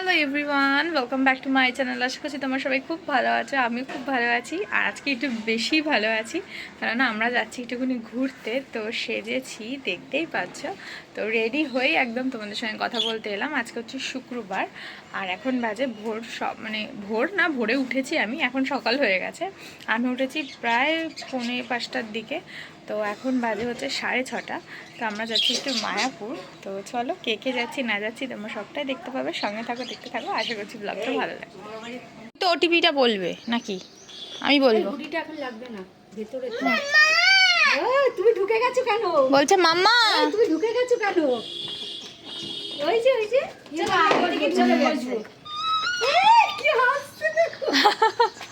Hello everyone welcome back to my channel আশা করছি তোমার সবাই খুব ভালো আছো, আমিও খুব ভালো আছি, আর আজকে একটু বেশি ভালো আছি কারণ আমরা যাচ্ছি একটুখানি ঘুরতে। তো সেজেছি, দেখতেই পাচ্ছ। তো রেডি হয়ে একদম তোমাদের সঙ্গে কথা বলতে এলাম। আজকে হচ্ছে শুক্রবার, আর এখন বাজে ভোর সব মানে ভোর না, ভোরে উঠেছি আমি। এখন সকাল হয়ে গেছে। আমি উঠেছি প্রায় পৌনে পাঁচটার দিকে। তো এখন বাজে হচ্ছে সাড়ে ছটা। তো আমরা যাচ্ছি একটু মায়াপুর। তো চলো কে কে যাচ্ছি না যাচ্ছি তোমরা সবটাই দেখতে পাবে। সঙ্গে থাকো দেখতে থাকো। আশা করছি ব্লগটা ভালো লাগবে। তো ওটিপিটা বলবে নাকি? আমি বলব। ঘুড়িটা এখন লাগবে না ভেতরে। তুমি ঢুকে গেছো কেন? বলছে মাম্মা। তুমি ঢুকে গেছো কেন? ওই যে ওই যে। চলো আগে চলে বসবো কি হাসছে দেখো।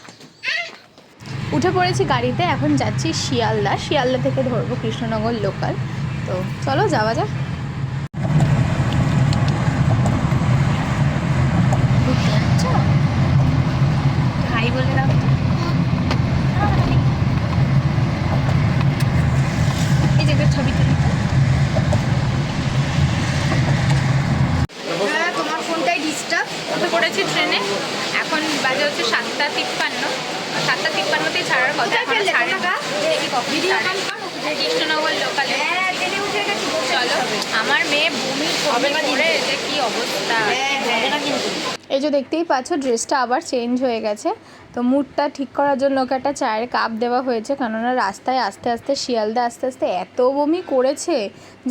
উঠে পড়েছি গাড়িতে এখন যাচ্ছি শিয়ালদা। শিয়ালদা থেকে ধরবো কৃষ্ণনগর লোকাল তো চলো যাওয়া যাক। হ্যাঁ তোমার ফোনটাই ডিস্টার্ব উঠে পড়েছি ট্রেনে এখন বাজে হচ্ছে সাতটা তিপ্পান্ন। সাতটা তিপ্পান্নতেই ছাড়ার কথা এখন ছাড়ে। কৃষ্ণনগর লোকালে। হ্যাঁ চলো আমার মেয়ে বমি হবে না করে যে কি অবস্থা। না কিন্তু এই যে দেখতেই পাচ্ছ ড্রেসটা আবার চেঞ্জ হয়ে গেছে। তো মুডটা ঠিক করার জন্য ওকে একটা চায়ের কাপ দেওয়া হয়েছে। কেননা রাস্তায় আস্তে আস্তে, শিয়ালদা আস্তে আস্তে এত বমি করেছে,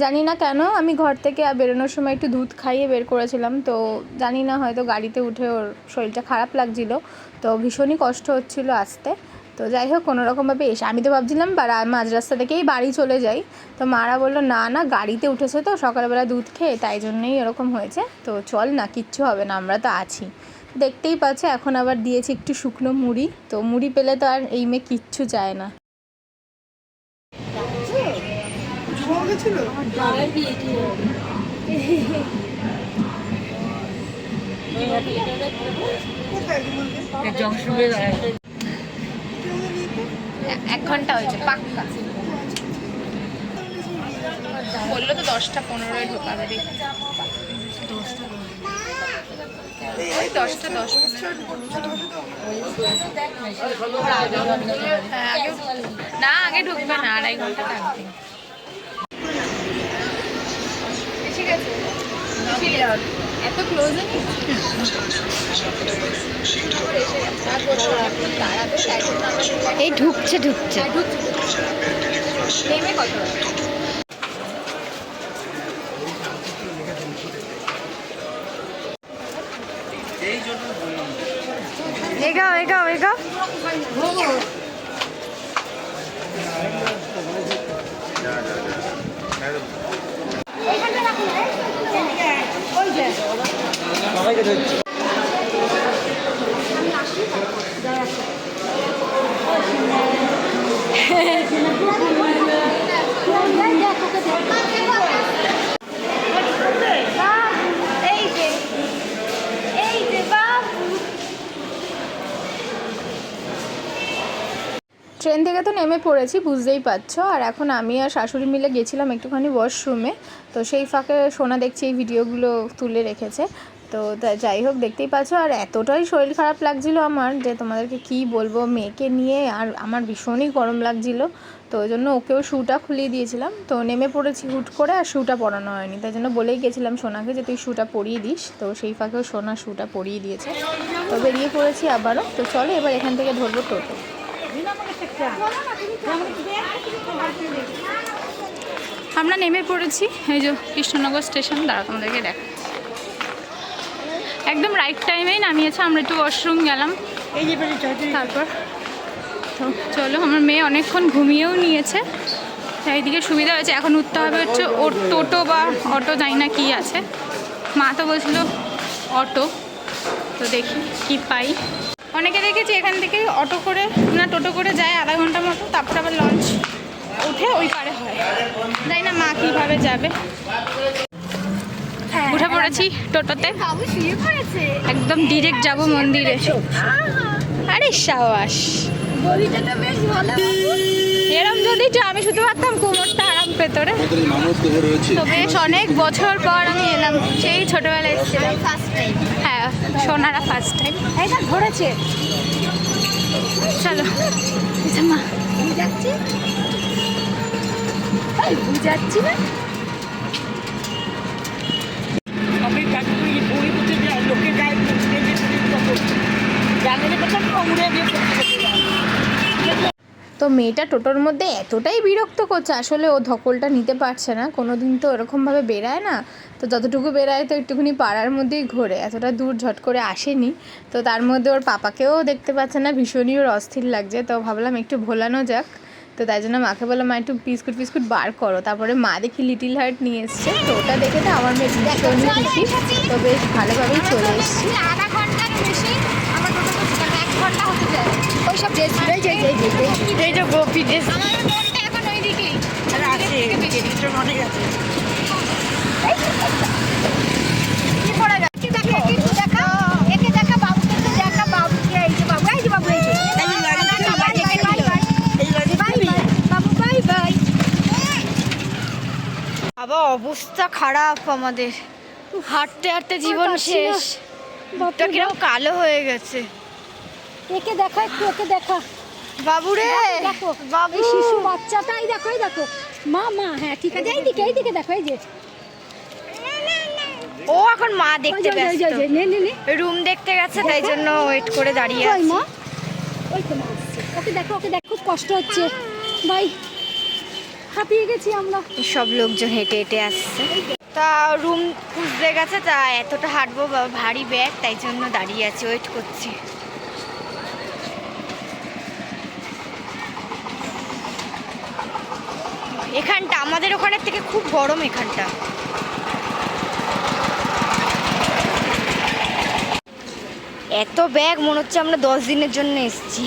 জানি না কেন, আমি ঘর থেকে বেরোনোর সময় একটু দুধ খাইয়ে বের করেছিলাম। তো জানি না, হয়তো গাড়িতে উঠে ওর শরীরটা খারাপ লাগছিল। তো ভীষণই কষ্ট হচ্ছিল আসতে। তো যাই হোক কোনো রকমভাবে এসে, আমি তো ভাবছিলাম মাঝ রাস্তা থেকেই বাড়ি চলে যাই। তো মারা বলল, না না, গাড়িতে উঠেছে তো, সকালবেলা দুধ খেয়ে, তাই জন্যই এরকম হয়েছে। তো চল না, কিচ্ছু হবে না, আমরা তো আছি। দেখতেই পাচ্ছে এখন আবার দিয়েছি একটু শুকনো মুড়ি। তো মুড়ি পেলে তো আর এই মেয়ে কিচ্ছু চায় না। এক ঘণ্টা হয়েছে পাক্কা। বলল তো দশটা পনেরোয় ঢোকাবে। ওই দশটা না আগে ঢুকবে না আড়াই ঘণ্টা থাকবে ঠিক আছে এত ক্লোজে এই ঢুকছে ঢুকছে। নেমে কত এগাও এগাও এগাও। এই যে এই যে বাবু ট্রেন থেকে তো নেমে পড়েছি, বুঝতেই পারছ। আর এখন আমি আর শাশুড়ি মিলে গেছিলাম একটুখানি ওয়াশরুমে তো সেই ফাঁকে সোনা দেখছি এই ভিডিওগুলো তুলে রেখেছে। তো যাই হোক, দেখতেই পাচ্ছ। আর এতটাই শরীর খারাপ লাগছিল আমার যে তোমাদেরকে কি বলব, মেয়েকে নিয়ে আর আমার ভীষণই গরম লাগছিল। তো ওই জন্য ওকেও শ্যুটা খুলিয়ে দিয়েছিলাম। তো নেমে পড়েছি হুট করে, আর শ্যুটা পরানো হয়নি। তাই জন্য বলেই গেছিলাম সোনাকে যে তুই শ্যুটা পরিয়ে দিস। তো সেই ফাঁকেও সোনা শ্যুটা পরিয়ে দিয়েছে। তো বেরিয়ে পড়েছি আবারও। তো চলো এবার এখান থেকে ধরবো টোটো। আমরা নেমে পড়েছি এই যে কৃষ্ণনগর স্টেশন দাঁড়া তোমাদেরকে দেখ। একদম রাইট টাইমেই নামিয়েছে আমরা একটু ওয়াশরুম গেলাম। এই যে তারপর তো চলো আমার মেয়ে অনেকক্ষণ ঘুমিয়েও নিয়েছে। এইদিকে সুবিধা হয়েছে এখন উঠতে হবে হচ্ছে ওর টোটো বা অটো যাই না কি আছে। মা তো বলছিল অটো। তো দেখি কি পাই। অনেকে দেখেছি এখান থেকে অটো করে না টোটো করে যায় আধা ঘণ্টা মতো তারপর আবার লঞ্চ উঠে ওই পারে হয়। যাই না মা কীভাবে যাবে। উঠে পড়েছি টোটোতে। বাবু শুয়ে পড়েছে। একদম ডিরেক্ট যাব মন্দিরে। আরে তো এরম যদি আমি শুধু পারতাম কোমরটা আরাম রয়েছে। তো বেশ অনেক বছর পর আমি এলাম। সেই ছোটবেলায় এসেছিলাম। হ্যাঁ সোনারা ফার্স্ট টাইম এই না ধরেছে। চলো। মা। যাচ্ছি যাচ্ছি না? আমি কাকুরি বই করতে যাই লোকে গায়ে জানলে কথা উড়ে দিয়ে তো মেয়েটা টোটোর মধ্যে এতটাই বিরক্ত করছে আসলে ও ধকলটা নিতে পারছে না। কোনো দিন তো ওরকমভাবে বেরায় না, তো যতটুকু বেরায় তো একটুখানি পাড়ার মধ্যেই ঘোরে, এতটা দূর ঝট করে আসেনি। তো তার মধ্যে ওর পাপাকেও দেখতে পাচ্ছে না, ভীষণই ওর অস্থির লাগছে, তো ভাবলাম একটু ভোলানো যাক। তো তাই জন্য মাকে বললাম, মা, একটু বিস্কুট ফিস্কুট বার করো। তারপরে মা দেখি লিটিল হার্ট নিয়ে এসছে, তো ওটা দেখে তো আমার মেয়ে ভীষণই খুশি। তো বেশ ভালোভাবেই চলে এসছি। আধা ঘণ্টার আমার টোটো করছে কারণ এক ঘণ্টা হতে যায় ওই সব ড্রেস এই যে গোপী বাবু অবস্থা খারাপ আমাদের। হাঁটতে হাঁটতে জীবন শেষ। কীরকম কালো হয়ে গেছে। একে দেখা একটু একে দেখা। বাবুরে! দেখো বাবু! এই শিশু বাচ্চাটাই দেখো এই দেখো। মা মা হ্যাঁ ঠিক আছে এইদিকে এইদিকে দেখো এই যে। ও এখন মা দেখতে ব্যস্ত। নে নে নে। রুম দেখতে গেছে তাই জন্য ওয়েট করে দাঁড়িয়ে আছে মা ওই তো মা ওকে দেখো ওকে দেখো খুব কষ্ট হচ্ছে। ভাই হাঁপিয়ে গেছি আমরা। সব লোকজন হেঁটে হেঁটে আসছে। তা রুম খুঁজতে গেছে তা এতটা হাঁটবো ভারী ব্যাগ তাই জন্য দাঁড়িয়ে আছে ওয়েট করছি। এখানটা, আমাদের ওখানের থেকে খুব গরম এখানটা। এত ব্যাগ, মনে হচ্ছে আমরা দশ দিনের জন্য এসেছি।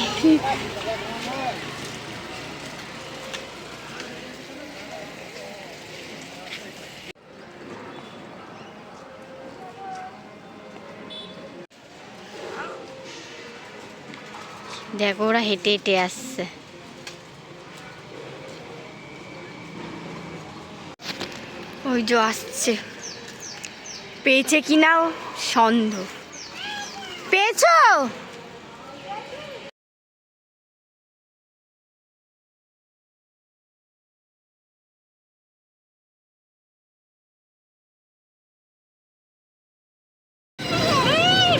দেখো, ওরা হেঁটে হেঁটে আসছে। ওই যে আসছে। পেয়েছে কিনাও সন্দেহ। পেয়েছ?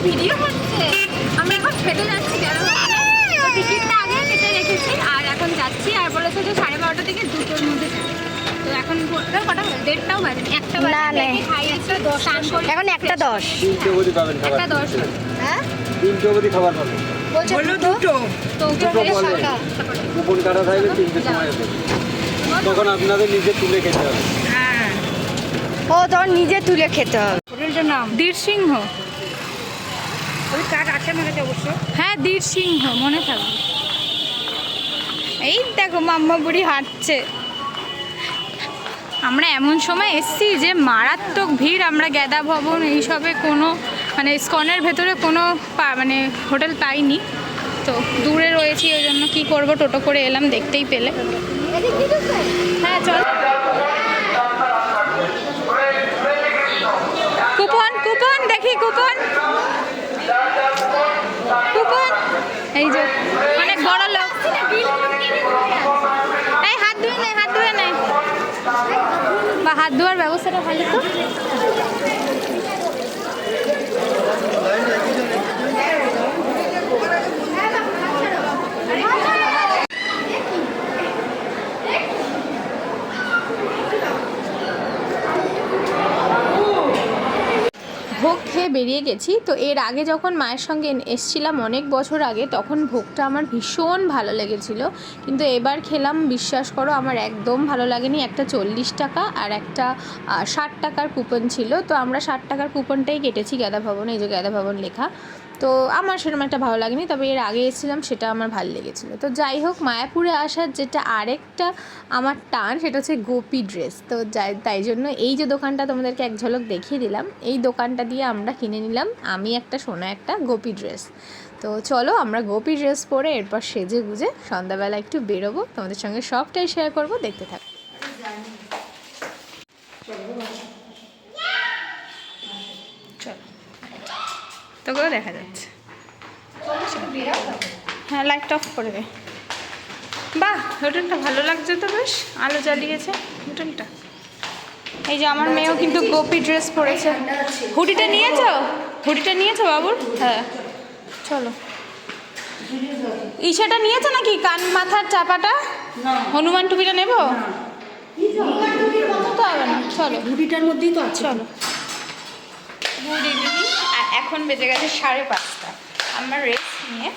ভিডিও আমরা এখন যাচ্ছি রেখেছি, আর এখন যাচ্ছি, আর বলেছে যে সাড়ে বারোটা থেকে দুটোর মধ্যে এখন কটা দেড়টাও বাজে একটা না, না। এখন দশ। তিনটে অবধি পাবেন খাবার। একটা দশ। হ্যাঁ? তিনটে অবধি খাবার পাবেন। বলল দুটো? দুটো। তো কুপন কাটা থাকবে তিনটে সময় হবে তখন আপনাদের নিজে তুলে খেতে হবে। হ্যাঁ ও তোর নিজে তুলে খেতে হবে। হোটেলটার নাম? দীর সিংহ। ওই কার্ড আছে আমার কাছে অবশ্য। হ্যাঁ দীর মনে থাকবে। এই দেখো মাম্মা বুড়ি হাঁটছে। আমরা এমন সময় এসছি যে মারাত্মক ভিড়, আমরা গ্যাদা ভবন এইসবে কোনো মানে স্কনের ভেতরে কোনো মানে হোটেল পাইনি। তো দূরে রয়েছি, ওই জন্য কী করব, টোটো করে এলাম, দেখতেই পেলে। হ্যাঁ চল। কুপন কুপন, দেখি কুপন। কুপন, এই যে, অনেক বড় লোক এই হাত ধুয়ে নেয় হাত ধুয়ে নেয় বা হাত ধোয়ার ব্যবস্থাটা ভালো তো? ভোগ খেয়ে বেরিয়ে গেছি। তো এর আগে যখন মায়ের সঙ্গে এসছিলাম অনেক বছর আগে, তখন ভোগটা আমার ভীষণ ভালো লেগেছিল। কিন্তু এবার খেলাম, বিশ্বাস করো, আমার একদম ভালো লাগেনি। একটা চল্লিশ টাকা আর একটা ষাট টাকার কুপন ছিল। তো আমরা ষাট টাকার কুপনটাই কেটেছি গ্যাদা ভবন, এই যে গ্যাদা ভবন লেখা। তো আমার সেরকম একটা ভালো লাগেনি, তবে এর আগে এসেছিলাম সেটা আমার ভালো লেগেছিলো। তো যাই হোক, মায়াপুরে আসার যেটা আরেকটা আমার টান সেটা হচ্ছে গোপী ড্রেস তো যাই, তাই জন্য এই যে দোকানটা তোমাদেরকে এক ঝলক দেখিয়ে দিলাম, এই দোকানটা দিয়ে আমরা কিনে নিলাম আমি একটা, সোনা একটা গোপী ড্রেস তো চলো আমরা গোপী ড্রেস পরে এরপর সেজে গুজে সন্ধ্যাবেলা একটু বেরোবো, তোমাদের সঙ্গে সবটাই শেয়ার করব, দেখতে থাকো। তোকেও দেখা যাচ্ছে। হ্যাঁ লাইটটা অফ করে দে। বাহ হোটেলটা ভালো লাগছে তো বেশ। আলো জ্বালিয়েছে হোটেলটা। এই যে আমার মেয়েও কিন্তু গোপি ড্রেস পরেছে। হুডিটা নিয়েছো? হুডিটা নিয়েছো বাবুর? হ্যাঁ। চলো। ইশাটা নিয়েছো নাকি? কান মাথার চাপাটা? হনুমান টুপিটা নেব? হনুমান টুপির মতো তো হবে না। চলো। হুডিটার মধ্যেই তো চলো। গুড ইভিনিং আর এখন বেজে গেছে সাড়ে পাঁচটা। আমরা রেস্ট নিয়ে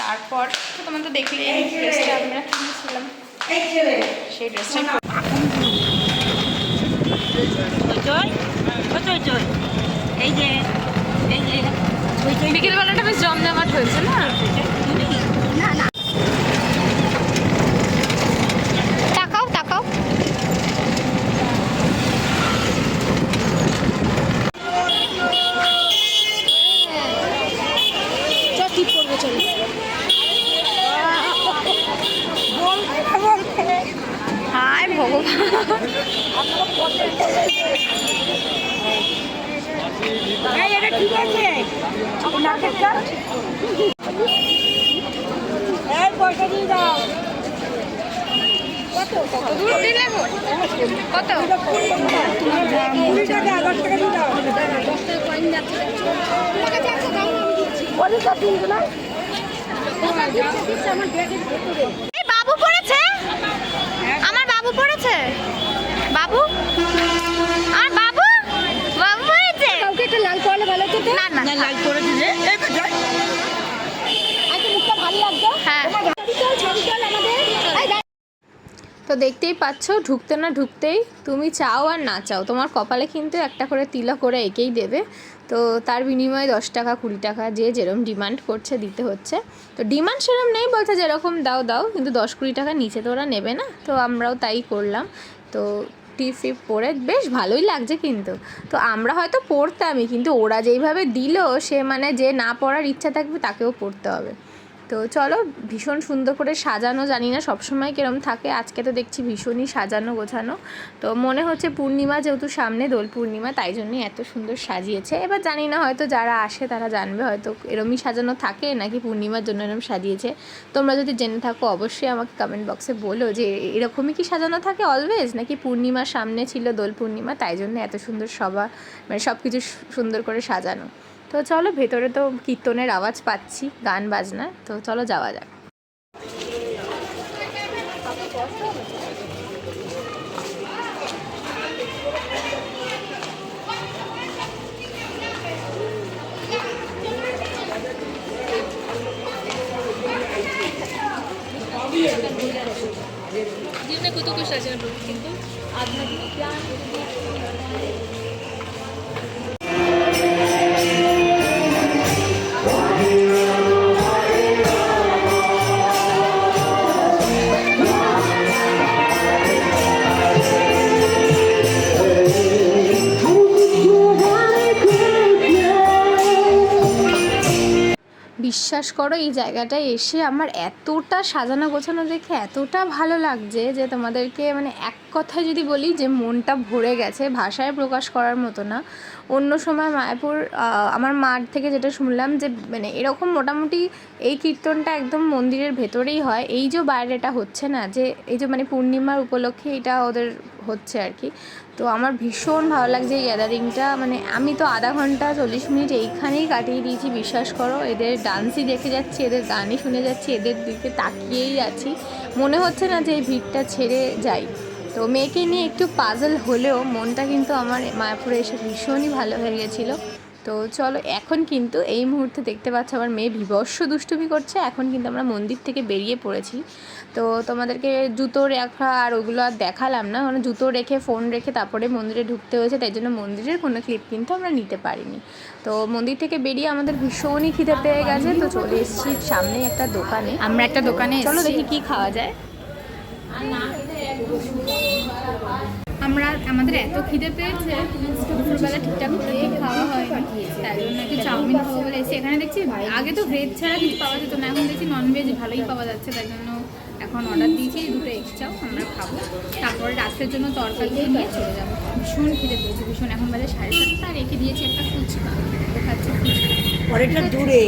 তারপর তো তোমার তো দেখলে এই ড্রেসটা আমরা কিনেছিলাম সেই ড্রেসটা জয় ও জয় জয় এই যে এই যে যে। বিকেলবেলাটা বেশ জমজমাট হয়েছে না তাকাও তাকাও হায় ভগবান এই এটা ঠিক আছে নাকেরটা এই পয়সা দিয়ে দাও দূর দিলে কত বাবু পড়েছে? আমার বাবু পড়েছে? বাবু? আমার বাবু? বাবু পড়েছে? কাউকে একটা লাল পড়লে ভালো হতো না না লাল করে দিলে এই তো জয় আজকে মুখটা ভালো লাগতো হ্যাঁ ছবি তোল আমাদের এই দেখ। তো দেখতেই পাচ্ছ, ঢুকতে না ঢুকতেই তুমি চাও আর না চাও। তোমার কপালে কিন্তু একটা করে তিলা করে এঁকেই দেবে। তো তার বিনিময়ে দশ টাকা, কুড়ি টাকা যে যেরকম ডিমান্ড করছে দিতে হচ্ছে। তো ডিমান্ড সেরকম নেই বলছে যেরকম দাও দাও, কিন্তু দশ কুড়ি টাকা নিচে তো ওরা নেবে না। তো আমরাও তাই করলাম। তো টি ফিপ পরে বেশ ভালোই লাগছে কিন্তু। তো আমরা হয়তো পড়তামই, কিন্তু ওরা যেইভাবে দিল সে মানে যে না পড়ার ইচ্ছা থাকবে তাকেও পড়তে হবে। তো চলো ভীষণ সুন্দর করে সাজানো, জানি না সবসময় কিরম থাকে। আজকে তো দেখছি ভীষণই সাজানো, গোছানো। তো মনে হচ্ছে পূর্ণিমা যেহেতু সামনে, দোল পূর্ণিমা, তাই জন্যই এত সুন্দর সাজিয়েছে। এবার জানি না হয়তো যারা আসে তারা জানবে হয়তো এরমই সাজানো থাকে নাকি পূর্ণিমার জন্য এরম সাজিয়েছে। তোমরা যদি জেনে থাকো অবশ্যই আমাকে কমেন্ট বক্সে বলো যে এরকমই কি সাজানো থাকে অলওয়েজ নাকি পূর্ণিমার সামনে ছিল দোল পূর্ণিমা, তাই জন্য এত সুন্দর সবা মানে সব কিছু সুন্দর করে সাজানো। তো চলো ভেতরে তো কীর্তনের আওয়াজ পাচ্ছি গান বাজনা তো চলো যাওয়া যাক। বিশ্বাস করো, এই জায়গাটায় এসে আমার এতটা সাজানো গোছানো দেখে এতটা ভালো লাগছে যে তোমাদেরকে মানে এক কথায় যদি বলি যে মনটা ভরে গেছে, ভাষায় প্রকাশ করার মতো না। অন্য সময় মায়াপুর আমার মার থেকে যেটা শুনলাম যে মানে এরকম মোটামুটি এই কীর্তনটা একদম মন্দিরের ভেতরেই হয়। এই যে বাইরেটা হচ্ছে না, যে এই যে মানে পূর্ণিমার উপলক্ষে এটা ওদের হচ্ছে আর কি। তো আমার ভীষণ ভালো লাগছে এই গ্যাদারিংটা মানে আমি তো আধা ঘণ্টা চল্লিশ মিনিট এইখানেই কাটিয়ে দিয়েছি, বিশ্বাস করো। এদের ডান্সই দেখে যাচ্ছি, এদের গানই শুনে যাচ্ছি, এদের দিকে তাকিয়েই আছি। মনে হচ্ছে না যে এই ভিড়টা ছেড়ে যাই। তো মেয়েকে নিয়ে একটু পাজল হলেও মনটা কিন্তু আমার মায়াপুরে এসে ভীষণই ভালো হয়ে গেছিল। তো চলো এখন কিন্তু এই মুহূর্তে দেখতে পাচ্ছ আমার মেয়ে বিভৎস দুষ্টুমি করছে। এখন কিন্তু আমরা মন্দির থেকে বেরিয়ে পড়েছি। তো তোমাদেরকে জুতো রাখা আর ওগুলো আর দেখালাম না। মানে জুতো রেখে ফোন রেখে তারপরে মন্দিরে ঢুকতে হয়েছে তাই জন্য মন্দিরের কোনো ক্লিপ কিন্তু আমরা নিতে পারিনি। তো মন্দির থেকে বেরিয়ে আমাদের ভীষণই খিদে পেয়ে গেছে। তো চলে এসেছি সামনেই একটা দোকানে। আমরা একটা দোকানে চলো দেখি কি খাওয়া যায়। আমরা আমাদের এত খিদে পেয়েছে দুপুরবেলা ঠিকঠাক খেয়ে খাওয়া হয় তাই জন্য একটু চাউমিন খাব বলে এসে এখানে দেখছি আগে তো ভেজ ছাড়া কিছু পাওয়া যেত না এখন দেখছি নন ভেজ ভালোই পাওয়া যাচ্ছে। তাই জন্য এখন অর্ডার দিয়েছি দুটো এক্সট্রাও আমরা খাব। তারপরে রাত্রের জন্য তরকারি নিয়ে চলে যাব। ভীষণ খিদে পেয়েছে ভীষণ। এখন বাজে সাড়ে সাতটা আর রেখে দিয়েছি একটা ফুচকা। তো খাচ্ছি ফুচকা। দূরে।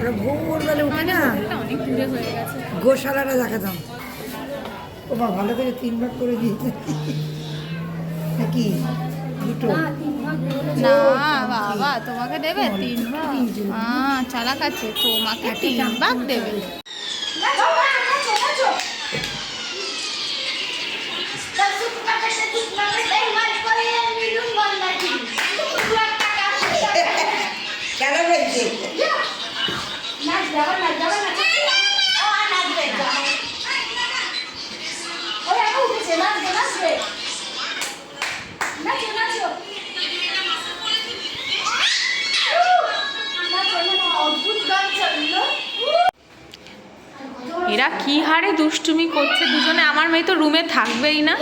ওরা ভোরবেলা উঠে না। অনেক দূরে হয়ে গেছে। গোশালাটা দেখাতাম। ও মা ভালো করে তিন ভাগ করে দিয়েছে। নাকি দুটো। না বাবা তোমাকে দেবে তিন ভাগ হ্যাঁ চালাক আছে তোমাকে তিন ভাগ দেবে। কেন বলছে এরা কি হারে দুষ্টুমি করছে? দুজনে আমার মেয়ে তো রুমে থাকবেই না।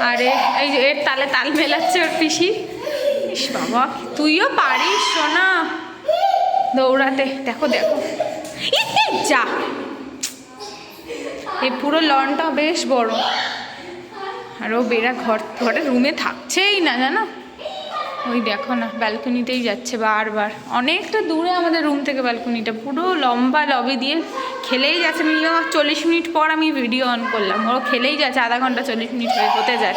আরে, এই যে এর তালে তাল মেলাচ্ছে ওর পিসি। ইস বাবা, তুইও পারিস সোনা। দৌড়াতে, দেখো দেখো। যা। এই পুরো লনটা বেশ বড়। আর ও বেড়া ঘর, ঘরে রুমে থাকছেই না, জানো? ওই দেখো না, ব্যালকনিতেই যাচ্ছে বারবার। অনেকটা দূরে আমাদের রুম থেকে ব্যালকনিটা, পুরো লম্বা লবি দিয়ে খেলেই যাচ্ছে। মিনিমাম চল্লিশ মিনিট পর আমি ভিডিও অন করলাম। ও খেলেই যাচ্ছে, আধা ঘণ্টা চল্লিশ মিনিট হয়ে হতে যায়।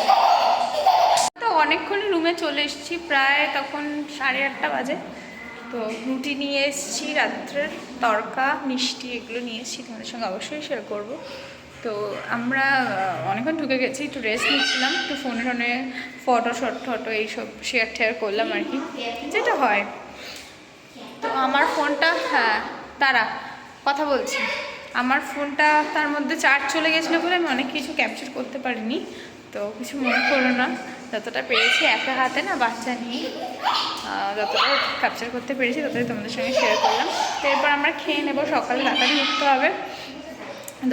তো অনেকক্ষণই রুমে চলে এসেছি, প্রায় তখন সাড়ে আটটা বাজে। তো রুটি নিয়ে এসেছি, রাত্রের তরকা, মিষ্টি এগুলো নিয়ে এসেছি, তোমাদের সঙ্গে অবশ্যই শেয়ার করব। তো আমরা অনেকক্ষণ ঢুকে গেছি, একটু রেস্ট নিচ্ছিলাম, একটু ফোনে টোনে ফটো শট ফটো এইসব শেয়ার টেয়ার করলাম আর কি, যেটা হয়। তো আমার ফোনটা হ্যাঁ তারা কথা বলছি। আমার ফোনটা তার মধ্যে চার্জ চলে গেছিল বলে আমি অনেক কিছু ক্যাপচার করতে পারিনি, তো কিছু মনে করো না, যতটা পেরেছি একা হাতে না, বাচ্চা নিয়ে যতটা ক্যাপচার করতে পেরেছি ততটাই তোমাদের সঙ্গে শেয়ার করলাম। তো এরপর আমরা খেয়ে নেব, সকালে তাড়াতাড়ি উঠতে হবে।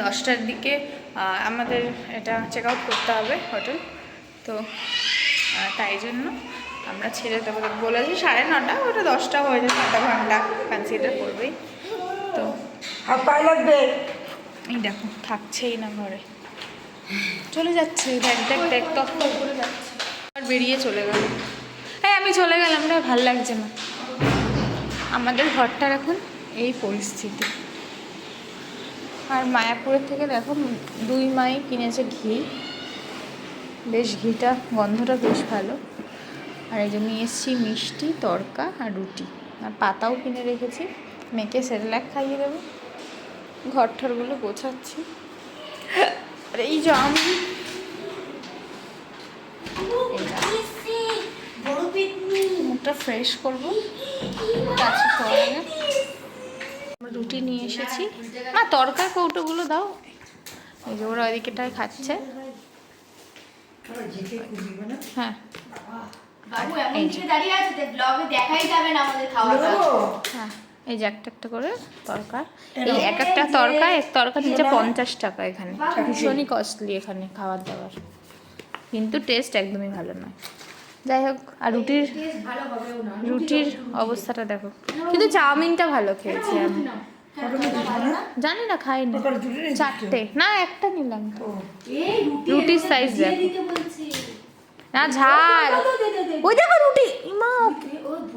দশটার দিকে আমাদের এটা চেক আউট করতে হবে হোটেল তো তাই জন্য আমরা ছেড়ে দেবো। বলেছি সাড়ে নটা ওটা দশটা হয়ে যাবে আধা ঘণ্টা। কনসিডার করবেই। তো লাগবে? এই দেখো থাকছেই না ঘরে। চলে যাচ্ছে দেখ দেখ দেখ তক তক যাচ্ছে আর বেরিয়ে চলে গেল। হ্যাঁ আমি চলে গেলাম রে ভালো লাগছে না। আমাদের ঘরটার এখন এই পরিস্থিতি। আর মায়াপুরের থেকে দেখো দুই মাই কিনেছে ঘি। বেশ ঘিটা গন্ধটা বেশ ভালো। আর এই যে নিয়ে এসেছি মিষ্টি তড়কা আর রুটি। আর পাতাও কিনে রেখেছি। মেয়েকে সেরেলাক খাইয়ে দেবো। ঘর ঠরগুলো গোছাচ্ছি। আর এই যে আমি। মুখটা ফ্রেশ করব। কাছে। আমরা রুটি নিয়ে এসেছি। মা তরকার কৌটোগুলো দাও। এই যে ওরা ওইদিকেটায় খাচ্ছে। হ্যাঁ। বাবু এমন দিকে দাঁড়িয়ে আছে যে ব্লগে দেখাই যাবে না আমাদের খাওয়াটা। হ্যাঁ এই যে একটা একটা করে তরকা এই এক একটা তরকা এক তরকা নিচে পঞ্চাশ টাকা এখানে। ভীষণই কস্টলি এখানে খাবার দাবার। কিন্তু টেস্ট একদমই ভালো নয়। যাই হোক আর রুটির রুটির অবস্থাটা দেখো। কিন্তু চাউমিনটা ভালো খেয়েছি আমি। জানি না খাইনি। চারটে। না একটা নিলাম। তো রুটির সাইজ না ঝাল। ওই দেখো রুটি। মা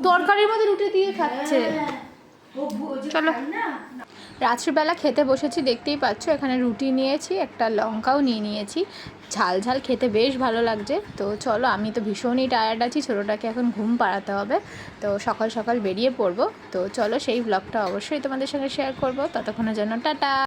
তরকারির মধ্যে রুটি দিয়ে খাচ্ছে। চলো। রাত্রিবেলা খেতে বসেছি, দেখতেই পাচ্ছ, এখানে রুটি নিয়েছি, একটা লঙ্কাও নিয়ে নিয়েছি। ঝাল ঝাল খেতে বেশ ভালো লাগছে। তো চলো, আমি তো ভীষণই টায়ার্ড আছি, ছোটোটাকে এখন ঘুম পাড়াতে হবে। তো সকাল সকাল বেরিয়ে পড়ব। তো চলো, সেই ব্লগটা অবশ্যই তোমাদের সঙ্গে শেয়ার করব। ততক্ষণের জন্য টাটা!